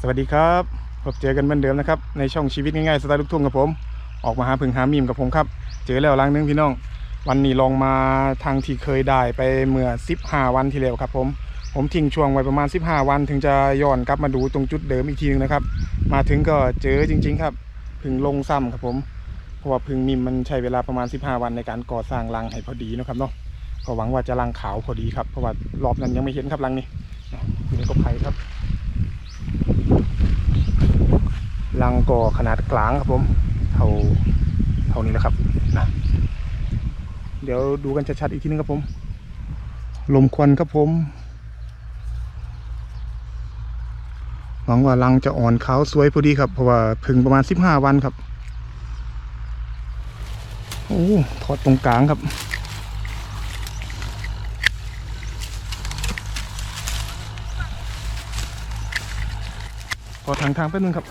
สวัสดีครับพบเจอกันเหมือนเดิมนะครับในช่องชีวิตง่ายๆสไตล์ลูกทุ่งกับผม ออกมาหาพึ่งหามีมกับผมครับ เจอแล้วล้างนึงพี่น้อง วันนี้ลองมาทางที่เคยได้ไปเมื่อ 15 วันที่แล้วครับผมผมทิ้งช่วงไว้ประมาณ 15 วันถึงจะย้อนกลับมาดูตรงจุดเดิมอีกทีนึงนะครับ มาถึงก็เจอจริง ๆ ครับพึ่งลงซ้ำครับผมเพราะว่าพึ่งมิมมันใช้เวลาประมาณ 15 วันในการก่อสร้างรังให้พอดีนะครับเนาะก็หวังว่าจะรังขาวพอดีครับเพราะว่ารอบนั้นยังไม่เห็นครับรังนี้อยู่กบไผ่ครับ รังก็ขนาดกลางครับผมเท่าเท่านี้แหละครับนะเดี๋ยวดูกันชัดๆอีกทีนึงครับผม ลมควันครับผมหวังว่ารังจะอ่อนขาวสวยพอดีครับเพราะว่าพึ่งประมาณ 15 วันครับโอ้ถอดตรงกลางครับขอทางทางแป๊บนึงครับ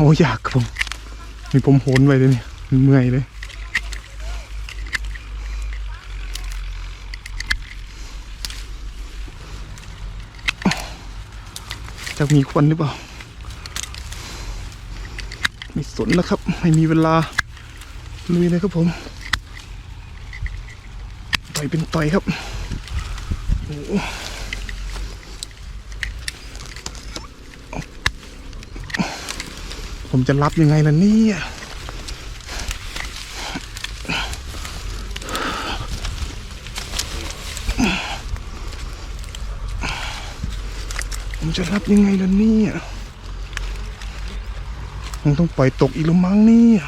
โอ้ยากครับผมมีผมโหนไว้เลยเนี่ยเมื่อยเลยจะมีควันหรือเปล่า ไม่สนนะครับ ไม่มีเวลาลุยเลยครับผมต่อยเป็นต่อยครับโอ้โห ผมจะรับยังไงล่ะเนี่ยผมจะรับยังไงล่ะเนี่ยผมต้องปล่อยตกอีกแล้วมั้งเนี่ย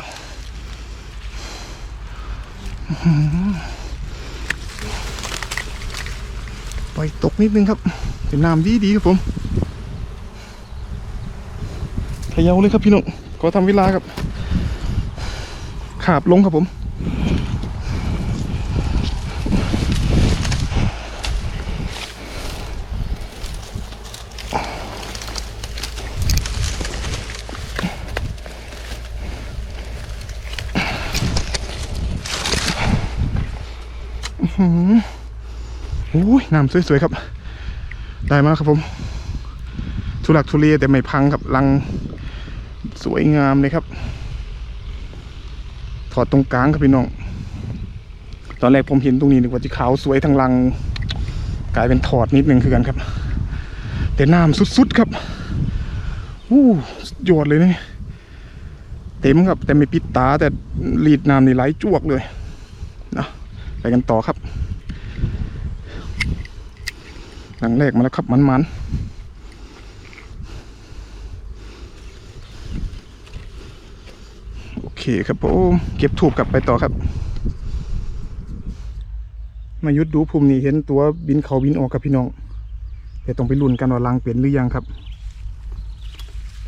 ปล่อยตกนิดนึงครับเป็นน้ำดีดีครับผม ยาเลยครับพี่น้องขอทำเวลาครับ ขาบลงครับผม โอ้ยน้ำสวยๆครับ ได้มากครับผม ทุลักทุเลแต่ไม่พังครับรัง สวยงามเลยครับ ถอดตรงกลางครับพี่น้อง ตอนแรกผมเห็นตรงนี้นึกว่าจะขาวสวยทั้งรัง กลายเป็นถอดนิดนึงคือกันครับ แต่น้ำสุดๆครับอู้สุดยอดเลยนี่เต็มครับ แต่ไม่ปิดตาแต่รีดน้ำนี่ไหลจวกเลยนะไปกันต่อครับหลังแรกมาแล้วครับมันมันๆโอเคครับผมเก็บถูกกลับไปต่อครับ มายุดดูภูมินี้เห็นตัวบินเขาบินออกครับพี่น้อง แต่ต้องไปลุ้นกันว่ารังเปลี่ยนหรือยังครับ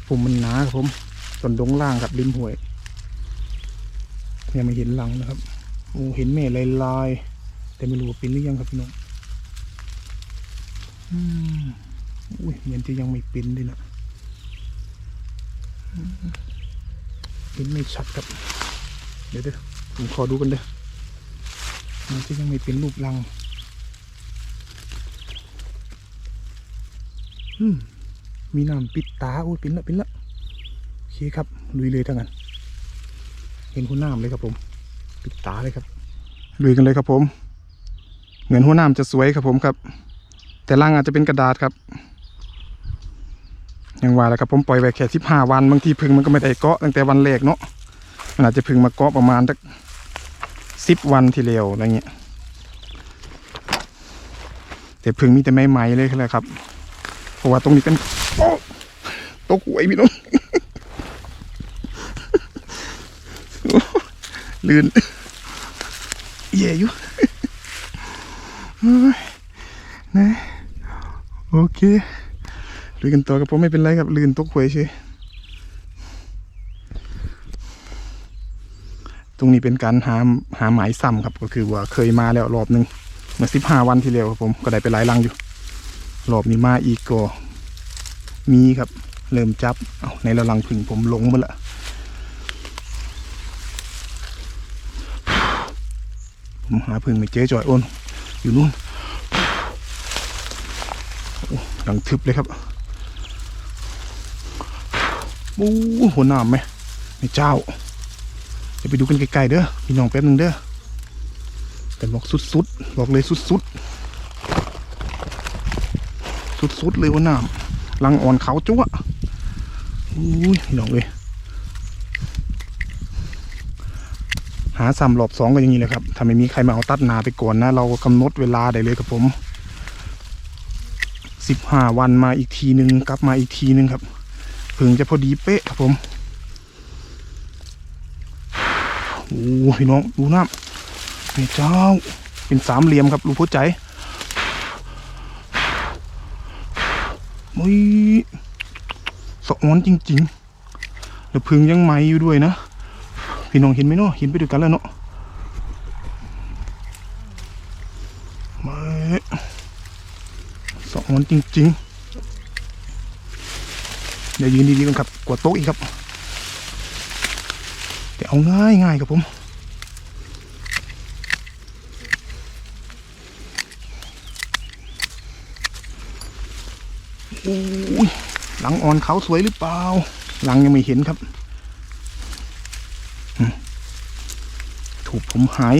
ภูมิมันหนาครับผมต้นดงล่างครับริมห้วยยังไม่เห็นรังนะครับโอ้เห็นแม่ลายๆแต่ไม่รู้ว่าเป็นหรือยังครับพี่น้องอืมอุ้ยเหมือนจะยังไม่เป็นด้วยนะ เห็นไม่ชัดครับ เดี๋ยวเดี๋ยวผมขอดูกันเด้อมันจะยังไม่เป็นรูปรัง อืมมีน้ำปิดตาโอ้ยเป็นละเป็นละโอเคครับลุยเลยทั้งนั้นเห็นหัวน้ำเลยครับผม ปิดตาเลยครับลุยกันเลยครับผม เหมือนหัวน้ำจะสวยครับผมครับ แต่ล่างอาจจะเป็นกระดาษครับ ยังว่าแหละครับผมปล่อยไว้แค่สิบห้าวันบางทีพึ่งมันก็ไม่ได้เกาะตั้งแต่วันแรกเนาะมันอาจจะพึ่งมาเกาะประมาณสักสิบวันที่เร็วอะไรเงี้ยแต่พึ่งมีแต่ไม้ไหมเลยแหละครับเพราะว่าตรงนี้เป็นโอ้ตกหวยพี่น้องลื่นเย่อยู่เนะโอเค ลุยกันต่อกับผมไม่เป็นไรครับลื่นตกหวยเฉยตรงนี้เป็นการหาหาหมายซ้ำครับก็คือว่าเคยมาแล้วรอบหนึ่งเมื่อสิบห้าวันที่แล้วครับผมก็ได้ไปหลายลังอยู่ รอบนี้มาอีกก็มีครับ เริ่มจับเอาในระลังผึ่งผมลงมาละผมหาพึ่งไม่เจอจอยโอนอยู่นู่นโอ้ดังทึบเลยครับ โอ้หัวหนามไหมไม่เจ้า เดี๋ยวไปดูกันไกลๆเด้อพี่น้องแป๊บหนึงเด้อแต่บอกสุดๆบอกเลยสุดๆสุดๆเลยหัวหนามลังอ่อนเขาจั๊วอุ้ยพี่น้องเลยหาซ้ำรอบสองก็อย่างนี้แหละครับถ้าไม่มีใครมาเอาตัดนาไปก่อนนะ เรากำหนดเวลาได้เลยครับผมสิบห้าวันมาอีกทีหนึ่งกลับมาอีกทีหนึ่งครับ พิ่งจะพอดีเป๊ะครับผมโอ้พี่น้องดูน้ำแม่เจ้า เป็นสามเหลี่ยมครับรูหัวใจมุ้ยสะอ้อนจริงๆแล้วพึ่งยังไหมอยู่ด้วยนะพี่น้องเห็นไหมเนาะเห็นไปด้วยกันแล้วเนาะมาสะองมันจริง ๆ ดี๋ยวยืนดีๆกันครับกวาดโต๊ะอีกครับ แต่เอาง่ายง่ายๆครับผมโอ้ยหลังอ่อนเขาสวยหรือเปล่า หลังยังไม่เห็นครับถูกผมหาย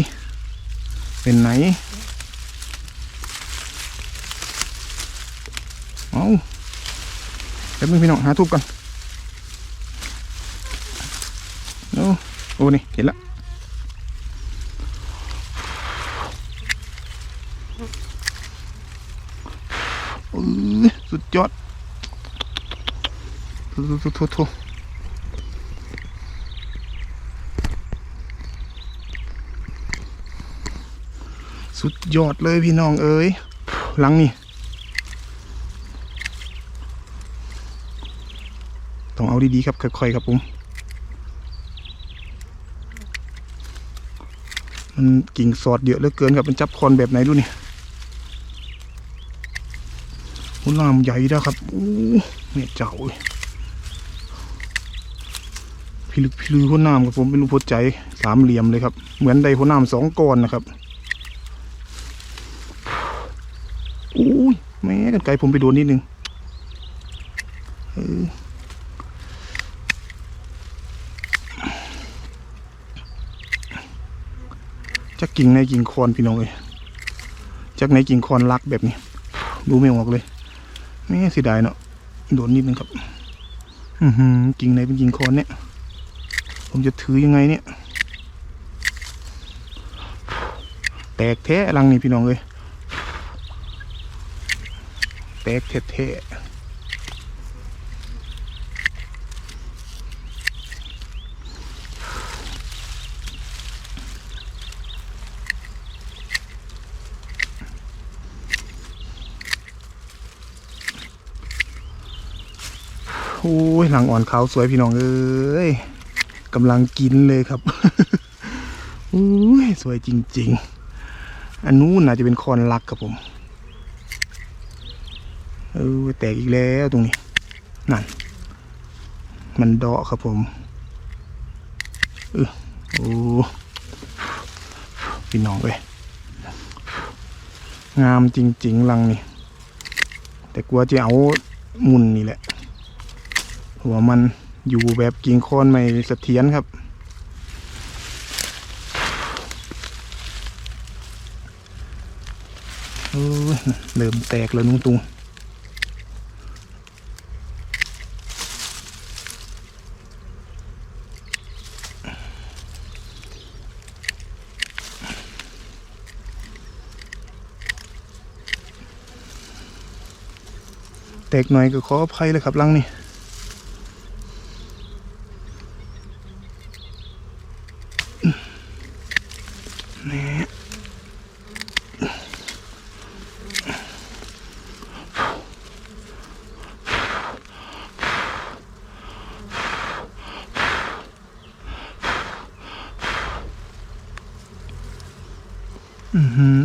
เป็นไหน เอาเดี๋ยวมึงพี่น้องหาทูบก่อนโอ้โอ้นี่เห็นละสุดยอดโถ่โถ่โถ่โถ่สุดยอดเลยพี่น้องเอ้ยหลังนี่ ต้องเอา ดีๆครับค่อยๆครับผมมันกิ่งสอดเยอะเหลือเกินครับมันจับคอนแบบไหนดูนี่หัวลามใหญ่แล้วครับโอ้เนี่ยเจ้าเอ้ยพิลึกพิลือหัวน้ำครับผมเป็นรูปหัวใจสามเหลี่ยมเลยครับ เหมือนไดหัวน้ำสองก้อนนะครับอู้ยแม่กันไกลผมไปโดนนิดนึงเออ กิ่งในกิ่งคอนพี่น้องเลยจักในกิ่งคอนรักแบบนี้ ดูไม่ออกเลยไม่เสียดายเนาะโดนนิดนึงครับ อือหือกิ่งในเป็นกิ่งคอนเนี่ย ผมจะถือยังไงเนี่ย แตกแท้รังนี่พี่น้องเลยแตกแท้ๆ ยหลังอ่อนขาวสวยพี่น้องเอ้ยกำลังกินเลยครับโอ้ยสวยจริง ๆ อันนู้นน่าจะเป็นคอนลักครับผมเออแตกอีกแล้วตรงนี้นั่น มันเดาะครับผมเออโอ้พี่น้องเว้ยงามจริง ๆ ลังนี่แต่กลัวจะเอามุนนี่แหละ หัวมันอยู่แบบกิ่งโคนไม่เสถียรครับ เริ่มแตกแล้วนุ้งตุงแตกหน่อยก็ขออภัยเลยครับลังนี่นี่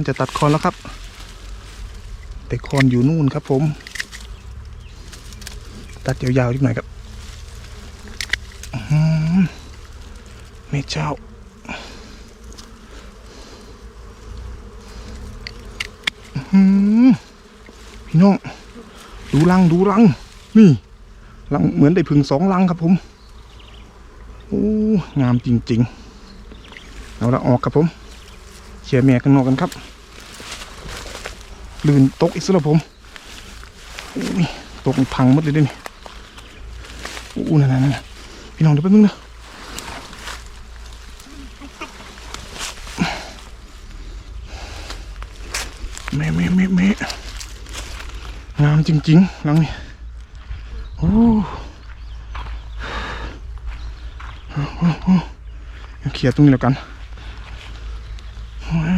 จะตัดคอนแล้วครับ แต่คอนอยู่นู่นครับผม ตัดยาวๆนิดหน่อยครับอื้อหือแม่เจ้า พี่น้อง ดูรังดูรัง นี่รังเหมือนได้พึ่งสองรังครับผมโอ้งามจริง ๆ เอาละออกครับผม เชียร์แม่กันนอกกันครับ ลื่นตกอีกแล้วผมตกพังหมดเลยด้วยนี่อู้นั่นนั่นนั่นพี่น้องเดี๋ยวแป๊บนึงนะแม่แม่แม่แม่งามจริงๆหลังนี้โอ้โอ้โอ้โอ้เคลียร์ตรงนี้แล้วกันแหม่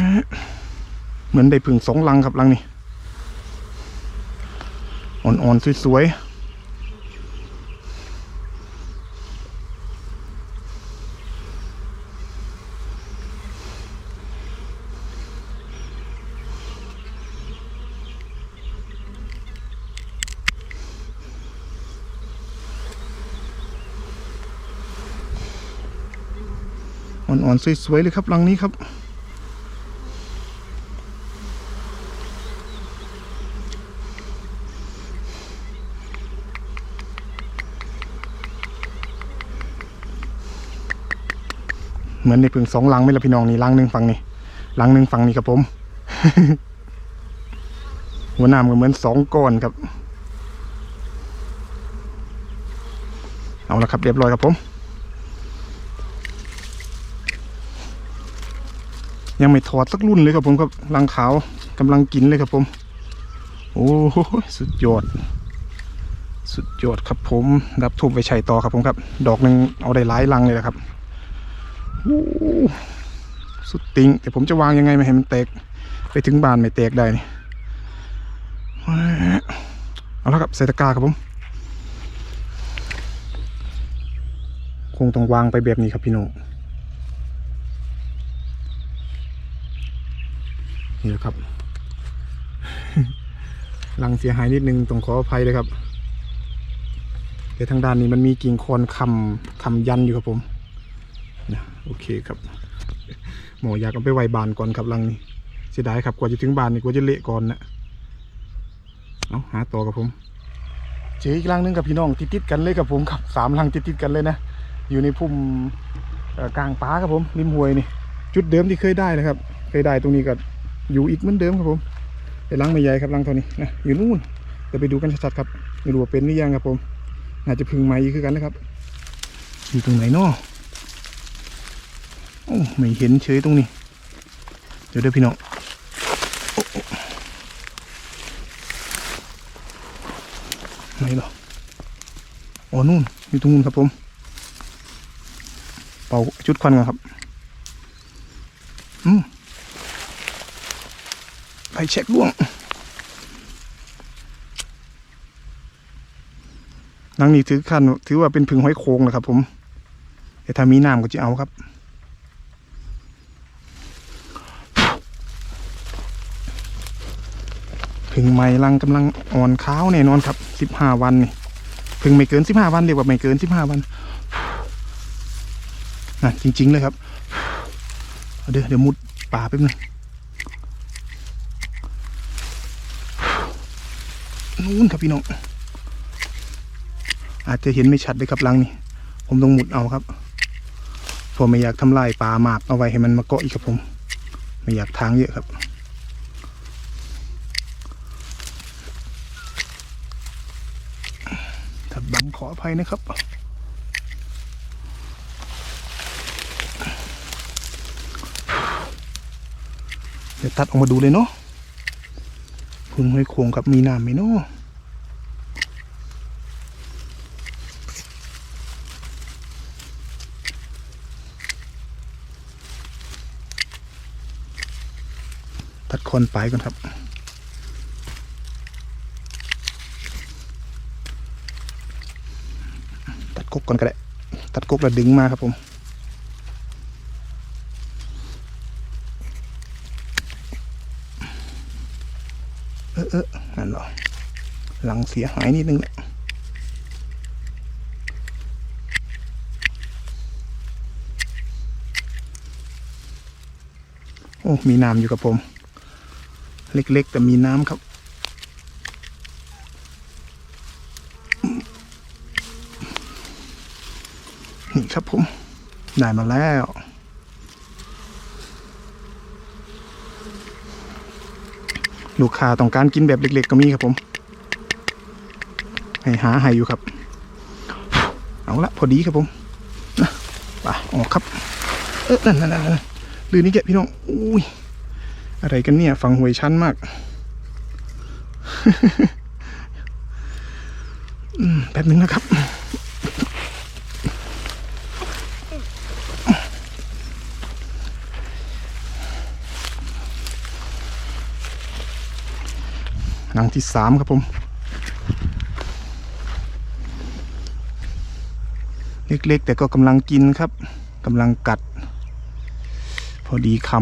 เหมือนได้ผึ่งสองลังครับลังนี้อ่อนๆสวยๆอ่อนๆสวยๆเลยครับลังนี้ครับ เหมือนในพึ่งสองลังไม่ละพี่น้องนี่ลังหนึ่งฝั่งนี่ลังหนึ่งฝั่งนี่ครับผม หัวหน้ำก็เหมือนสองก้อนครับ เอาละครับเรียบร้อยครับผม ยังไม่ถอดสักรุ่นเลยครับผมครับลังขาวกำลังกินเลยครับผม โอ้โหสุดยอดสุดยอดครับผม รับทุบไปใช้ต่อครับผมครับ ดอกหนึ่งเอาได้หลายลังเลยนะครับ สุดติงแต่ผมจะวางยังไงไม่ให้มันแตก ไปถึงบานไม่แตกได้นี่เอาละครับใส่ตะกร้าครับผม คงต้องวางไปแบบนี้ครับพี่โน้องนี่แหละครับ ลังเสียหายนิดนึงต้องขออภัยเลยครับแต่ทางด้านนี้มันมีกิ่งคอนคำคำยันอยู่ครับผม นะโอเคครับ หมออยากเอาไปไว้บานก่อนครับลังนี้เสียดายครับกว่าจะถึงบานนี่กว่าจะเละก่อนนะเอาหาต่อกับผม เจออีกลังนึงกับพี่น้องติดติดกันเลยกับผมครับสามลังติดติดกันเลยนะอยู่ในพุ่มกลางป่าครับผมริมห้วยนี่ จุดเดิมที่เคยได้เลยครับ เคยได้ตรงนี้ก็อยู่อีกเหมือนเดิมครับผมแต่ลังไม่ใหญ่ครับลังเท่านี้นะอยู่นู่นเดี๋ยวไปดูกันชัดๆครับไม่รู้ว่าเป็นหรือยังครับผมอาจจะพึ่งไหมคือกันนะครับอยู่ตรงไหนนาะ โอ้ไม่เห็นเฉยตรงนี้ เดี๋ยวเดี๋ยวพี่น้องไหนหรออ๋อนู่นอยู่ตรงนู้นครับผม เป่าจุดควันก่อนครับ อืมไปเช็คล่วงนังนี้ถือขันถือว่าเป็นผึ่งห้อยโค้งนะครับผมแต่ถ้ามีน้ำก็จะเอาครับ พึ่งใหม่รังกำลังอ่อนข้าวแน่นอนครับสิบห้าวันนี่พึ่งไม่เกินสิบห้าวันเรียกว่าไม่เกินสิบห้าวันนะจริง ๆ เลยครับเอาเดี๋ยวเดี๋ยวมุดป่าแป๊บนึงนู่นครับพี่น้อง อาจจะเห็นไม่ชัดเลยครับรังนี่ผมต้องมุดเอาครับ ผมไม่อยากทำลายป่าหมากเอาไว้ให้มันมาเกาะอีกครับผม ไม่อยากทางเยอะครับ ถ้าบังขออ ภัยนะครับ เดี๋ยวตัดออกมาดูเลยเนาะพึ่งห้อยโขงกับมีน้ำไหมเนาะตัดคนไปก่อนครับ ตัด กกก่อนก็ได้ ตัดกกแล้วดึงมาครับผมเออเออนั่นหรอหลังเสียหายนิดนึงแหละโอ้มีน้ำอยู่กับผม เล็กๆ แต่มีน้ำครับ ครับผม ได้มาแล้วลูกค้าต้องการกินแบบเล็ก ๆ ก็มีครับผม ให้หาให้อยู่ครับ เอาละพอดีครับผมนะไปออกครับ เออนั่นนั่นนั่นลือนี่แกะพี่น้อง อุ้ย อะไรกันเนี่ย ฟังหวยชั้นมากอืมแป๊บนึงนะครับ หนังที่สามครับผม เล็กๆ แต่ก็กำลังกินครับกำลังกัด พอดีคำ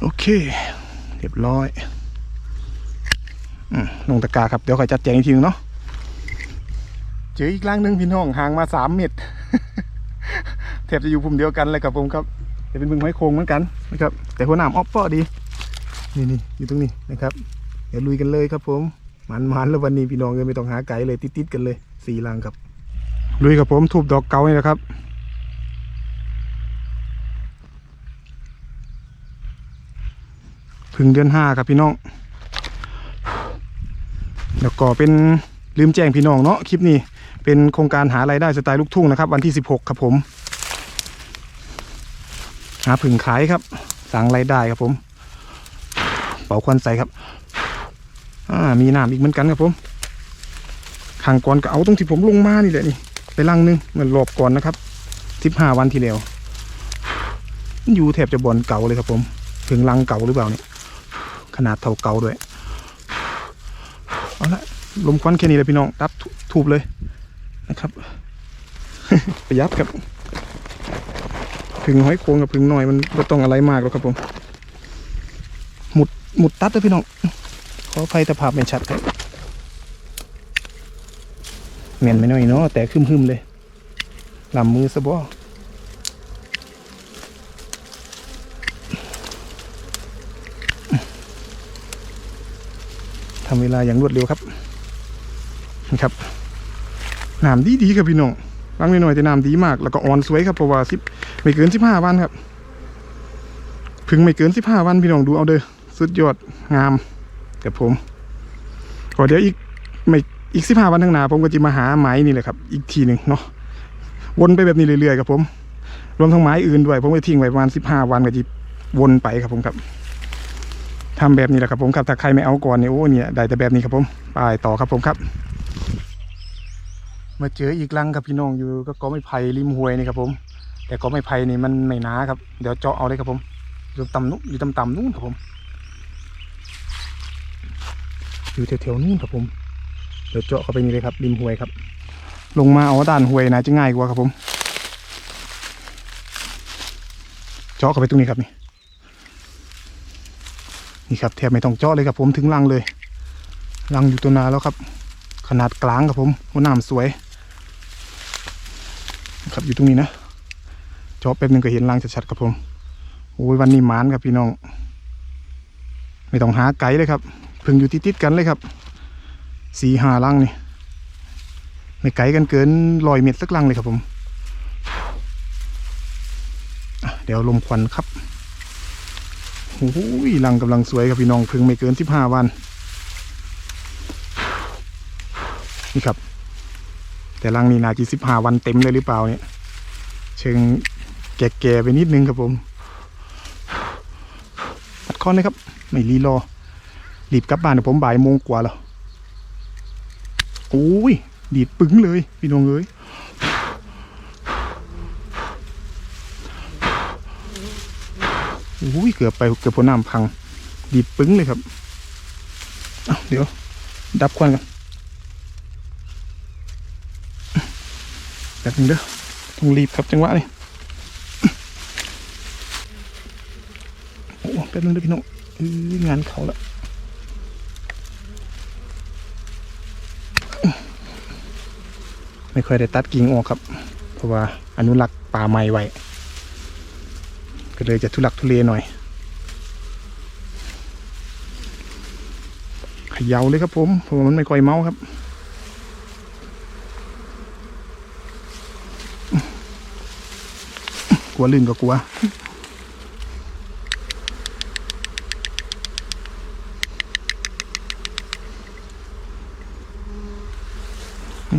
โอเค เรียบร้อยอลงตะกาครับ เดี๋ยวคอยจัดแจงอีกทีนึงเนาะ เจออีกล่างหนึ่งพี่น้องห่างมาสามเมตร ทบจะอยู่พุ่มเดียวกันเลยครับผมครับจะเป็นบึงไม้โค้งเหมือนกันนะครับแต่หัวหนามออฟเปอดีนี่นี่อยู่ตรงนี้นะครับเดี๋ยวลุยกันเลยครับผมมันมันแล้ววันนี้พี่น้องเลยไม่ต้องหาไกลเลยติดๆกันเลยสี่ลังครับลุยกับผมทูบดอกเกานี่แหละครับพึ่งเดือนห้าครับพี่น้องแล้วก็เป็นลืมแจ้งพี่น้องเนาะคลิปนี้เป็นโครงการหารายได้สไตล์ลูกทุ่งนะครับ วันที่ 16 ครับผม หาผึ่งขายครับ สั่งรายได้ครับผม เป่าควันใส่ครับอ่ามีน้ำอีกเหมือนกันครับผมขางก่อนก็เอาตรงที่ผมลงมานี่แหละนี่ไปลังนึงเหมือนรอบก่อนนะครับสิบห้าวันที่แล้วอยู่แทบจะบอลเก่าเลยครับผม ถึงลังเก่าหรือเปล่าเนี่ยขนาดเท่าเก่าด้วยเอาละลมควันแค่นี้เลยพี่น้องตับทูบเลยนะครับ ประหยัดครับ พึ่งห้อยโค้งกับพึ่งหน่อยมันไม่ต้องอะไรมากหรอกครับผมหมุดหมุดตัดเลยพี่น้องขออภัยแต่ภาพไม่ชัดครับเมียนไม่น้อยเนาะแต่คึมๆเลยลำมือสะบอทำเวลาอย่างรวดเร็วครับนะครับน้ำดีดีๆครับพี่น้องบางนิดหน่อยแต่น้ำดีมาก แล้วก็อ่อนสวยครับเพราะว่าสิบ ไม่เกินสิบห้าวันครับ พึ่งไม่เกินสิบห้าวันพี่น้องดูเอาเด้อสุดยอดงามกับผมก็เดี๋ยวอีกไม่อีกสิบห้าวันข้างหน้าผมก็จะมาหาไม้นี่แหละครับ อีกทีหนึ่งเนาะวนไปแบบนี้เรื่อยๆครับผม รวมทั้งไม้อื่นด้วย ผมก็ทิ้งไว้ประมาณสิบห้าวันก็จะวนไปครับผมครับทำแบบนี้แหละครับผมครับถ้าใครไม่เอาก่อนเนี่ยโอ้เนี่ยได้แต่แบบนี้ครับผมไปต่อครับผมครับ มาเจออีกลังกับพี่น้องอยู่ก็กอไม้ไผ่ริมห้วยนี่ครับผม แต่กอไม้ไผ่นี่มันไม่หนาครับ เดี๋ยวเจาะเอาเลยครับผม อยู่ต่ำนู้นอยู่ต่ำๆนู้นครับผม อยู่แถวๆนู้นครับผม เดี๋ยวเจาะเข้าไปนี่เลยครับริมห้วยครับ ลงมาเอาด้านห้วยนะจะง่ายกว่าครับผม เจาะเข้าไปตรงนี้ครับนี่ นี่ครับแทบไม่ต้องเจาะเลยครับผมถึงรังเลยรังอยู่ตัวนาแล้วครับ ขนาดกลางครับผมหัวหน้ำสวย ครับอยู่ตรงนี้นะ เจาะแป๊บนึงก็เห็นรังชัดๆครับผมโอ้ยวันนี้หมานครับพี่น้อง ไม่ต้องหาไกลเลยครับเพึ่งอยู่ติดๆกันเลยครับสี่ห้าลังนี่ไม่ไกลกันเกินร้อยเมตรสักลังเลยครับผม เดี๋ยวลมควันครับโอ้ยลังกำลังสวยครับพี่น้องเพึ่งไม่เกินสิบห้าวัน นี่ครับ แต่ลังนี้นาจีสิบห้าวันเต็มเลยหรือเปล่าเนี่ย เชิง แก่ๆไปนิดนึงครับผมอัดคอนเลยครับ ไม่รีรอ รีบกลับบ้านเดี๋ยวผมบ่ายโมงกว่าแล้วโอ้ย ดีดปึ้งเลย พี่น้องเอ้ยโอ้ยเกือบไปเกือบพน้ำพัง ดีดปึ้งเลยครับเเดี๋ยว ดับควันกันแบบนึงเด้อต้องรีบครับจังหวะนี้โอ้แป๊บนึงด้อพี่น้องงานเขาล้วไม่ค่อยได้ตัดกิ่งออกครับ เพราะว่าอนุรักษ์ป่าไม้ไว้ ก็เลยจะทุลักทุเลหน่อยเขย่าเลยครับผมเพราะว่ามันไม่ค่อยเมาครับกลัวลื่นก็กลัว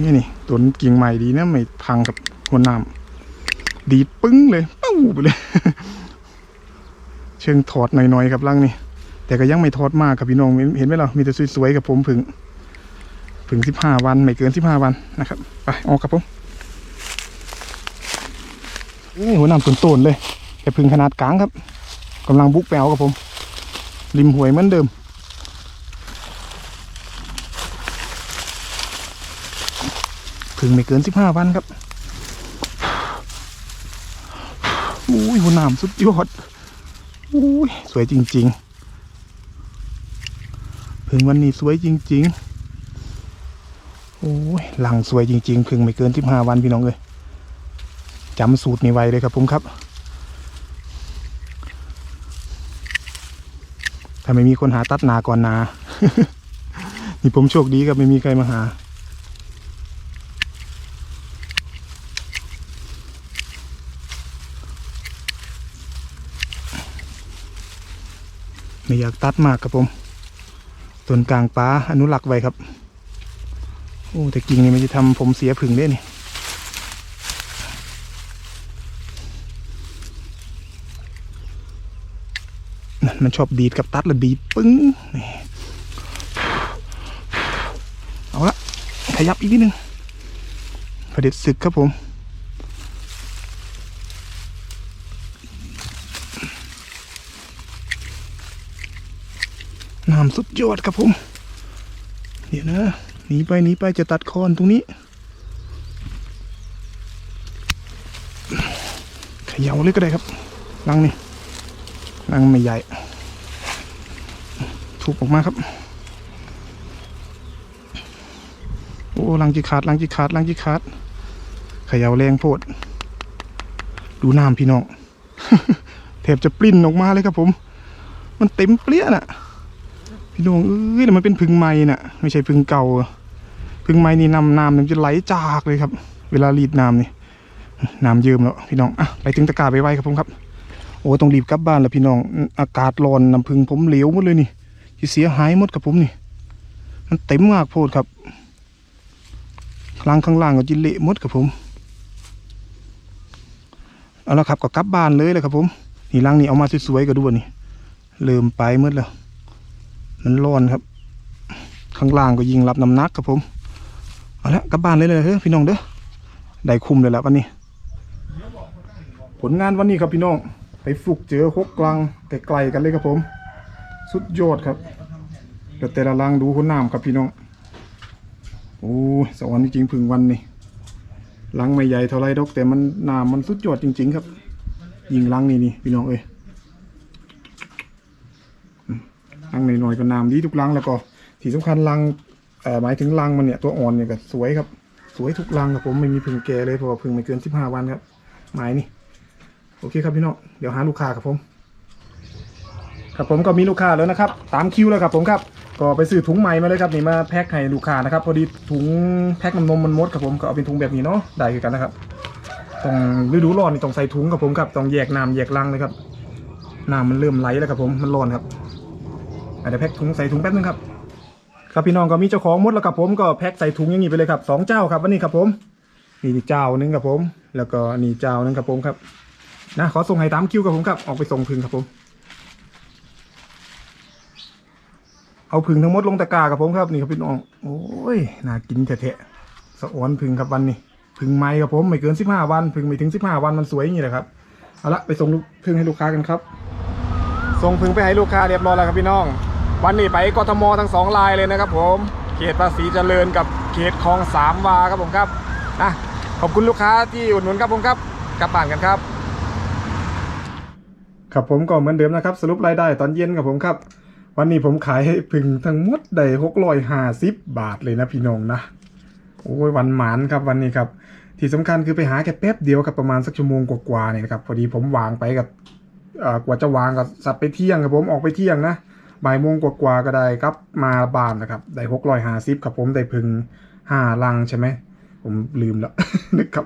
นี่นี่ตัวนี้กิ่งใหม่ดีนะไม่พังกับหัวน้ำดีปึ้งเลยปู้ไปเลย เชิงถอดหน่อยๆครับลังนี่แต่ก็ยังไม่ถอดมากครับพี่น้องเห็นไหมล่ะมีแต่สวยๆกับผมผึ่งผึ่งสิบห้าวัน ไม่เกินสิบห้าวันนะครับ ไปออกครับผมนี่หัวน้ำต้นๆเลยแต่ผึ่งขนาดกลางครับกำลังบุกแปลวครับผม ริมห้วยเหมือนเดิม ถึงไม่เกินสิบห้าวันครับอุ้ยหัวหนามสุดยอดอุ้ยสวยจริง ๆ พึ่งวันนี้สวยจริง ๆโอ้ยหลังสวยจริง ๆ พึ่งไม่เกินสิบห้าวันพี่น้องเลยจำสูตรนี้ไว้เลยครับผมครับ ถ้าไม่มีคนหาตัดนาก่อนนา นี่ผมโชคดีครับไม่มีใครมาหา ไม่อยากตัดมากครับผมต้นกลางป้าอนุรักษ์ไว้ครับโอ้แต่กิ่งนี่มันจะทำผมเสียผึ่งได้นี่นั่นมันชอบดีดกับตัดแล้วดีปึ้งนี่เอาละขยับอีกนิดนึงเผด็จศึกครับผม สุดยอดครับผม เดี๋ยวนะหนีไปหนีไปจะตัดคอนตรงนี้ขย่าเลยก็ได้ครับลังนี่ลังไม่ใหญ่ถูกออกมาครับ โอ้ลังจีขาดลังจีขาดลังจีขาดเขย่าแรงโพด ดูน้ำพี่น้องแทบจะปลิ้นออกมาเลยครับผม มันเต็มเปรี้ยน่ะ พี่น้องเอ้ยแต่มันเป็นพึ่งไม้น่ะ ไม่ใช่พึ่งเก่าพึ่งไม้นี่น้ำน้ำมันจะไหลจากเลยครับ เวลารีดน้ำนี่น้ำเยิ้มแล้วพี่น้องอะไปถึงตะกร้าไปไว้ครับผมครับ โอ้ต้องรีบกลับบ้านแล้วพี่น้อง อากาศร้อนน้ำพึ่งผมเหลวหมดเลยนี่ที่เสียหายหมดกับผมนี่ มันเต็มมากโพดครับล่างข้างล่างก็จิเละมดกับผมเอาละครับก็กลับบ้านเลยเลยครับผมนี่ล่างนี่เอามาสวยๆก็ดูนี่เริ่มไปหมดแล้ว มันร้อนครับ ข้างล่างก็ยิงรับน้ำหนักครับผม เอาละกลับบ้านเลยเลยเฮ้ยพี่น้องเด้อ ได้คุมเลยแล้ววันนี้ ผลงานวันนี้ครับพี่น้อง ไปฝึกเจอหกกลางแต่ไกลกันเลยครับผม สุดยอดครับ เดี๋ยวแต่ละลังดูคนน้ำครับพี่น้อง โอ้สวรรค์จริงๆพึ่งวันนี่ลังไม่ใหญ่เท่าไรดอกแต่มันน้ำมันสุดยอดจริง ๆ ครับ ยิงลังนี่นี่พี่น้องเอ้ย ลังหน่อยๆก็น้ำดีทุกลังแล้วก็ที่สำคัญลังเอ่อหมายถึงลังมันเนี่ยตัวอ่อนเนี่ยก็สวยครับ สวยทุกลังครับผมไม่มีพึ่งแก่เลยเพราะว่าพึ่งไม่เกินสิบห้าวันครับหมายนี่โอเคครับพี่น้องเดี๋ยวหาลูกค้าครับผมครับผมก็มีลูกค้าแล้วนะครับตามคิวแล้วครับผมครับก็ไปซื้อถุงใหม่มาเลยครับนี่มาแพ็คให้ลูกค้านะครับพอดีถุงแพ็คน้ำนมมันมดครับผมก็เอาเป็นถุงแบบนี้เนาะได้คือกันนะครับต้องฤดูร้อนนี่ต้องใส่ถุงครับผมครับต้องแยกน้ำแยกลังเลยครับน้ำมันเริ่มไหลแล้วครับผมมันร้อนครับ อาจจะแพ็คถุงใส่ถุงแป๊บนึงครับ ครับพี่น้องก็มีเจ้าของมดแล้วครับผมก็แพ็คใส่ถุงอย่างนี้ไปเลยครับสองเจ้าครับวันนี้ครับผมนี่เจ้านึงครับผม แล้วก็นี่เจ้านึงครับผมครับนะขอส่งให้ตามคิวครับผมครับออกไปส่งพึ่งครับผม เอาพึ่งทั้งหมดลงตะกร้าครับผมครับนี่ครับพี่น้องโอ้ยน่ากินแท้ๆสะอ้อนพึ่งครับวันนี้พึ่งไม้ครับผมไม่เกินสิบห้าวันพึ่งไม่ถึงสิบห้าวันมันสวยอย่างนี้แหละครับเอาละไปส่งพึ่งให้ลูกค้ากันครับส่งพึ่งไปให้ลูกค้าเรียบร้อยแล้วครับพี่น้อง วันนี้ไปกทมทั้งสองลายเลยนะครับ ผมเขตภาษีเจริญกับเขตคลองสามวาครับผมครับนะขอบคุณลูกค้าที่อุดหนุนครับผมครับกลับบ้านกันครับ ครับผมก็เหมือนเดิมนะครับ สรุปรายได้ตอนเย็นกับผมครับ วันนี้ผมขายให้พึ่งทั้งหมดได้หกร้อยห้าสิบบาทเลยนะพี่น้องนะโอ้ยวันหมานครับวันนี้ครับ ที่สำคัญคือไปหาแค่แป๊บเดียวกับประมาณสักชั่วโมงกว่าๆเนี่ยนะครับพอดีผมวางไปกับอ่อกว่าจะวางกับสัตว์ไปเที่ยงครับผมออกไปเที่ยงนะ บ่ายโมงกว่าๆก็ได้ครับมาบานนะครับได้หกร้อยห้าสิบครับผมได้พึงห้าลังใช่ไหมผมลืมแล้วนึกครับ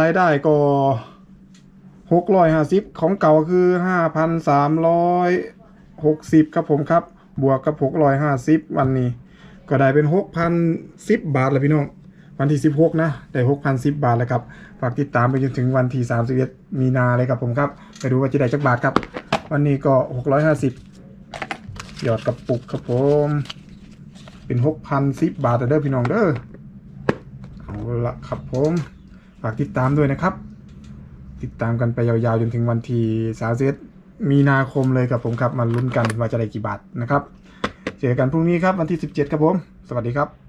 รายได้ก็หกร้อยห้าสิบของเก่าคือห้าพันสามร้อยหกสิบครับผมครับ บวกกับหกร้อยห้าสิบวันนี้ ก็ได้เป็นหกพันสิบบาทแล้วพี่น้องวันที่ 16 นะ ได้ 6,010 บาท แล้วครับ ฝากติดตามไปจนถึงวันที่ 31 มีนาเลยครับผมครับ ไปดูว่าจะได้จักบาทครับ วันนี้ก็ 650 หยอดกระปุกครับผม เป็น 6,010บาทแล้วเด้อพี่น้องเด้อเอาละครับผมฝากติดตามด้วยนะครับ ติดตามกันไปยาวๆ จนถึงวันที่31มีนาคมเลยครับผมครับ มาลุ้นกันว่าจะได้กี่บาทนะครับ เจอกันพรุ่งนี้ครับวันที่ 17 ครับผม สวัสดีครับ